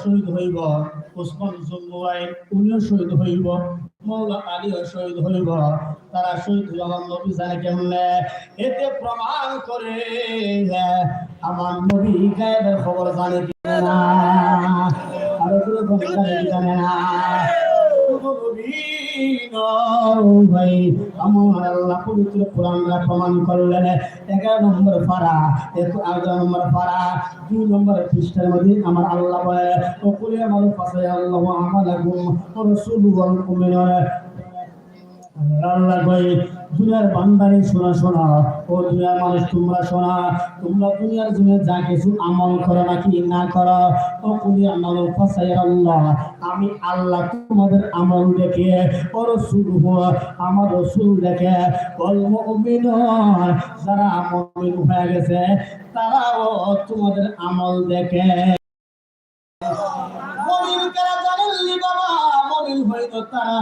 শহীদ হইব, ওসমান জুল্লুয়াইন উনিও শহীদ হইব মৌলা আলীও শহীদ হইব। তারা শহীদ হইব আমার নবী জানে কেমনে? এতে প্রমাণ করে আমার নবী গায়েবের খবর জানে কি না আরও কোনো জানে না? ভাই আমার আল্লাহ পবিত্র কোরআনরা প্রমাণ করলেন। এগারো নম্বর পারা এগারো নম্বর পারা, দুই নম্বর খ্রিস্টের মধ্যে আমার আল্লাহ বলে ও কুলে আমার পাশে আল্লাহ আল্লাহ কই দুনিয়ার বান্দারে শোনা শোনা। ও দুনিয়ার মানুষ, তোমরা শোনা। তোমরা দুনিয়ার জন্য যা কিছু আমল করো নাকি না করো ও কুলি আমল ফাসাই আল্লাহ। আমি আল্লাহ তোমাদের আমল দেখে, ও রসুল আমার রসুল দেখে। ওল মুমিনুন, যারা মুমিন হয়ে গেছে, তারাও তোমাদের আমল দেখে। মমিন কারা জানেননি বাবা? মমিন হইল তারা।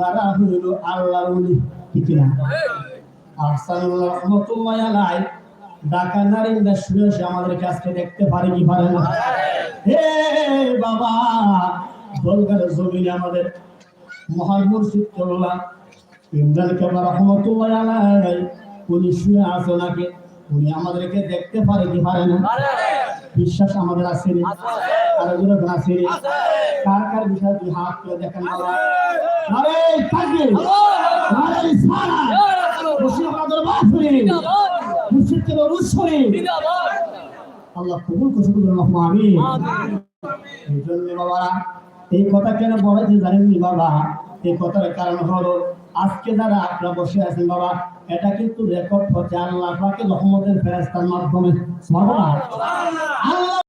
যারা হইল আল্লাহর ওলি, ঠিক না আহসানুল্লাহ রহমতুল্লাহ আলাই ঢাকা নারিন্দা শুয়ে এসে আমাদের কাছকে দেখতে পারে কি পারে না? হে বাবা দলগার জমিনে আমাদের মহান মুর্শিদ করলাম ইমরান কেবলা রহমতুল্লাহ আলাই উনি শুয়ে আছে নাকি? উনি আমাদেরকে দেখতে পারে কি পারে না? বিশ্বাস আমাদের আছে রে। আর আছে। রে। কার কার বিষয় দুই হাত তুলে দেখেন বাবা? আরে থাকবে। আরে সারা। মুর্শিদাবাদের বাসরে মুর্শিদকে অনুসরে আল্লাহ কবুল করছে রহমান আমিন। এই জন্য বাবা এই কথা কেন বলেছে জানেননি বাবা? এই কথার কারণ হলো, আজকে যারা আপনারা বসে আছেন, বাবা, এটা কিন্তু রেকর্ড হচ্ছে আল্লাহ পাকে রহমতের ফেরেস্তার মাধ্যমে। আল্লাহ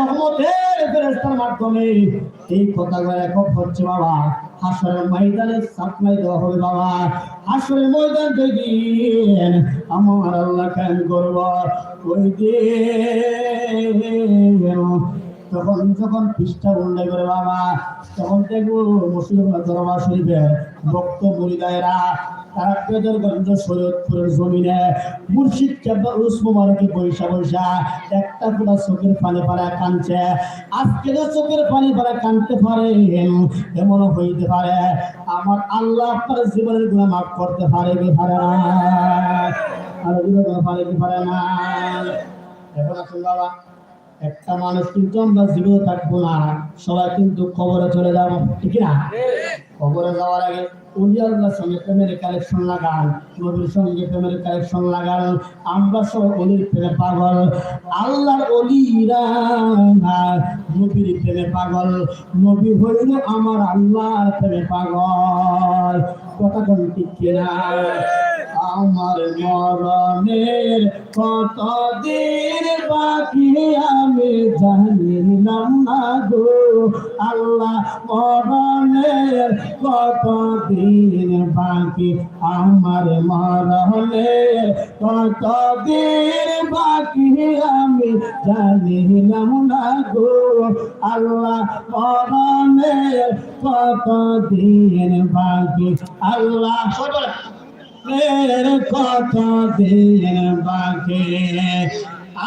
রহমতের ফেরেস্তার মাধ্যমে এই কথাগুলো রেকর্ড হচ্ছে, বাবা। হাসরের ময়দানে সাপ্লাই দেওয়া হবে, বাবা। হাসরের ময়দান যেদিন আমার আল্লাহ কেন করব, ওই দিন তখন যখন পৃষ্ঠা উল্লেখ করে, বাবা, তখন দেখব মুসলিমরা দরবার শরীফে ভক্ত মুরিদায়রা তারা পেদরগঞ্জ সৈয়দপুরের জমিনে মুর্শিদ কেবল উসমুমারকে পয়সা পয়সা একটা ফোটা চোখের পানি পাড়া কানছে আজকে যে চোখের পানি পাড়া কানতে পারে, এমনও হইতে পারে। আমার আল্লাহ আপনার জীবনের গুণা মাফ করতে পারে কি পারে না? আর পারে কি পারে না? এখন আসুন, বাবা। একটা মানুষ কিন্তু আমরা জীবিত থাকব না। সবাই কিন্তু খবরে চলে যাব ঠিক না? খবরে যাওয়ার আগে উলিয়াল্লাহর সঙ্গে প্রেমের কালেকশন লাগান নবীর সঙ্গে প্রেমের কালেকশন লাগান আমরা সবাই অলির প্রেমে পাগল। আল্লাহর অলিরা নবীর প্রেমে পাগল। নবী হইল আমার আল্লাহর প্রেমে পাগল। কথা কোন ঠিক কিনা? আমার মরণের কত দিন বাকি আমি জানিলাম না গো। আল্লাহ, মরণের কত দিন বাকি আমার মরণের কত দিন বাকি আমি জানিলাম না গো। আল্লাহ, মরণের কত দিন বাকি আল্লাহ। এর কত দিন বাকি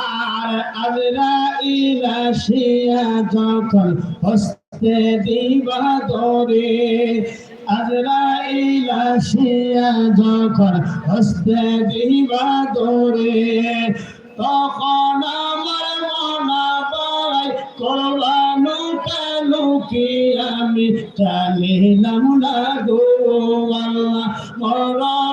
আর আবরা ইলাশিয়া যখন হস্তে দিবা দরে আজরা ইলাশিয়া যখন হস্তে দিবা দরে তখন আমার মনা বাই করলানু কালুকি আমি জানিলাম না গো আল্লাহ মরণের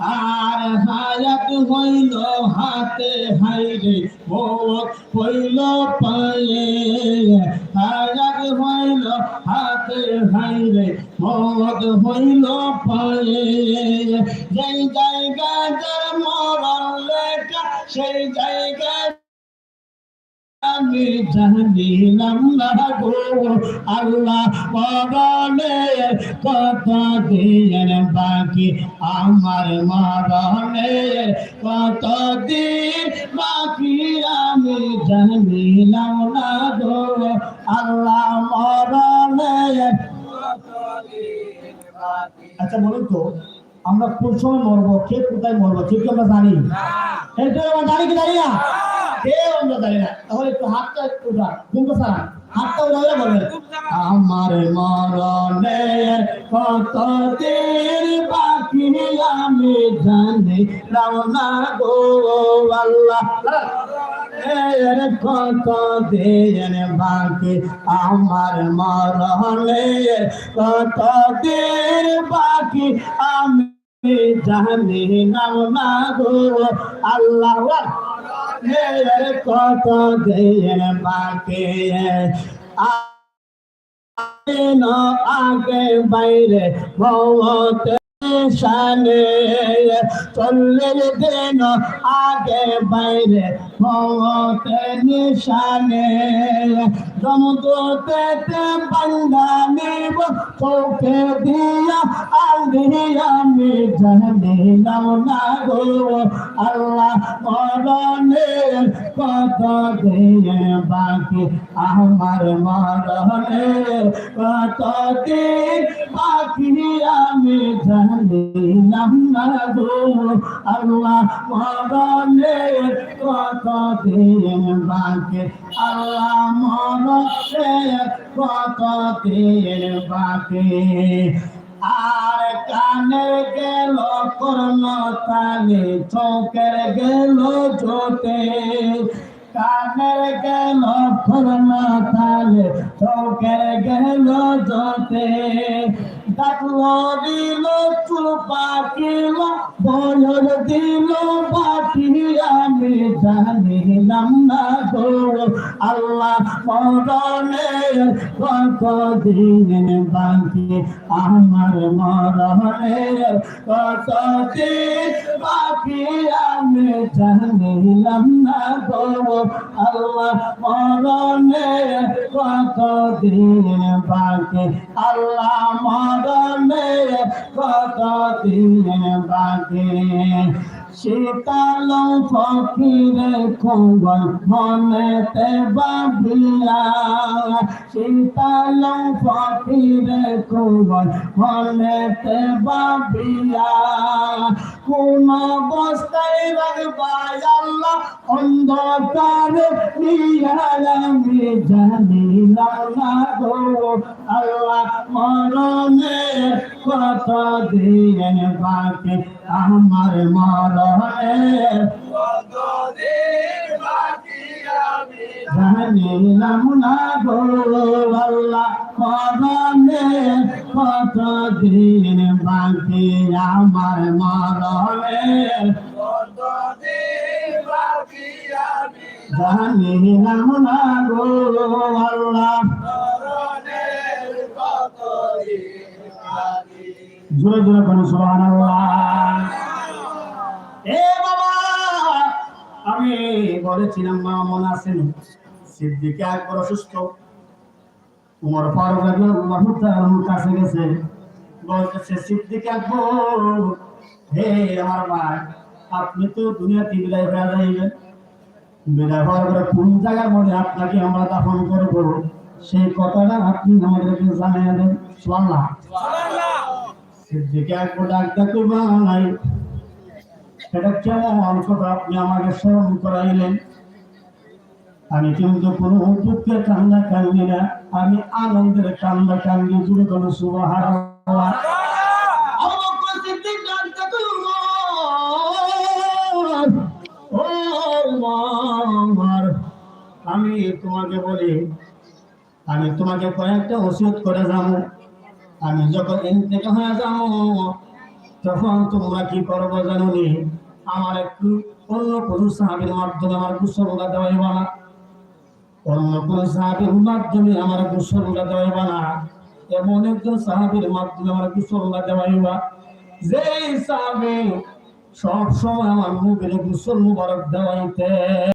আর হায়াত হইল হাতে, হাইরে মত হইল পায়ে। হায়াত হইল হাতে, হাইরে মত হইল পায়ে। যেই জায়গা যার মরণ লেখা, সেই জায়গা আমি জানিলাম না গো আল্লাহ কত দিন বাকি আমার মরণে। কত দিন বাকি আমি জানিলাম না গো আল্লাহ মরণে। আচ্ছা বলুন তো আমরা কোন সময় মরবো? কে কোথায় মরবো? ঠিক আমরা জানি? আমরা জানি কি জানি না? আমরা জানি না? তাহলে একটু হাতটা একটু উঠা ঘুমটা সারা হাতটা উঠা বলবেন? আমার মরণে কত দিন বাকি আমি জানি। না গো আল্লাহ। এর কত দিন বাকি? আমার মরণে কত দিন বাকি? আমি জানি। না গো আল্লাহ। কত দিন বাকি ন আগে বাইরে মত শানে চল্লিশ দিন আগে বাইরে। মত নিশানে সমুদ্রতে বাঙ্গা নিব, চোখে দিয়া আগে আমি জানিলাম না গো। আল্লাহ মরণে কত দিয়ে বাকি, আমার মরণে কত দিন বাকি আমি জানিলাম না গো। আল্লাহ মরণে কত দিন বাকি। আল্লাহ মরণে কত দিন বাকি। আর কানে গেল কর্ণ তালে চৌকের গেল জোটে। কানের গেল কর্ণ তালে চৌকের গেল জোটে ডাকলো দিল চুপা কিলো বয়স দিল বাকি আমি। জানিলাম না গো আল্লাহ মরণে কত আমার মরণে কত বাকি? আমি জানিলাম না গো আল্লাহ মরণে কত দিন বাকি? আল্লাহ মরণে কত দিন বাকি? শীতল ফকিরে খবর মনেতে বাবিয়া শীতল ফকিরে খবর মনেতে বাবিয়া কোন অবস্থায় রাখবাই অন্ধকার নিয়ালামি জানিলাম না গো। আল্লাহ মরণে কত বাকি আমার জানিলাম না গো আল্লাহ মরণে কত দিন বাকি আমার মরণে জানিলাম না গো আল্লাহ জোরে জোরে করুন সুবহানাল্লাহ। বলেছিলাম মা মনে আছেন সিদ্দিকে একবার অসুস্থ উমর ফারুক রাদিয়াল্লাহু তাআলার কাছে গেছে। বলতেছে সিদ্দিক আকবর হে আমার ভাই আপনি তো দুনিয়াতে বিদায় হয়ে যাইবেন। বিদায় হওয়ার পরে কোন জায়গার মধ্যে আপনাকে আমরা দাফন করব? সেই কথাটা আপনি আমাদেরকে জানিয়ে দেন। সুবহানাল্লাহ। সিদ্দিকে একবার ডাক ডাকে বানাই এটা কেমন কথা আপনি আমাকে স্মরণ করাইলেন? আমি কিন্তু কোনো দুঃখের কান্না কান্দি না, আমি আনন্দের কান্না কান্দি, জুড়ে কোনো সুবাহার আমি তোমাকে বলি, আমি তোমাকে কয়েকটা ওষুধ করে যাব। আমি যখন হয়ে যাব, তখন তোমরা কি করব জানো আমার একটু অন্য কোন সাহাবির মাধ্যমে আমার কুসলটা দেওয়াইবা না। অন্য কোন সাহাবির মাধ্যমে আমার কুসলটা দেওয়াইবা না। এমন একজন সাহাবির মাধ্যমে আমার কুসলটা দেওয়াইবা। যে সাহাবি সব সময় আমার মুখের গোসল মুবারক দেওয়াইতে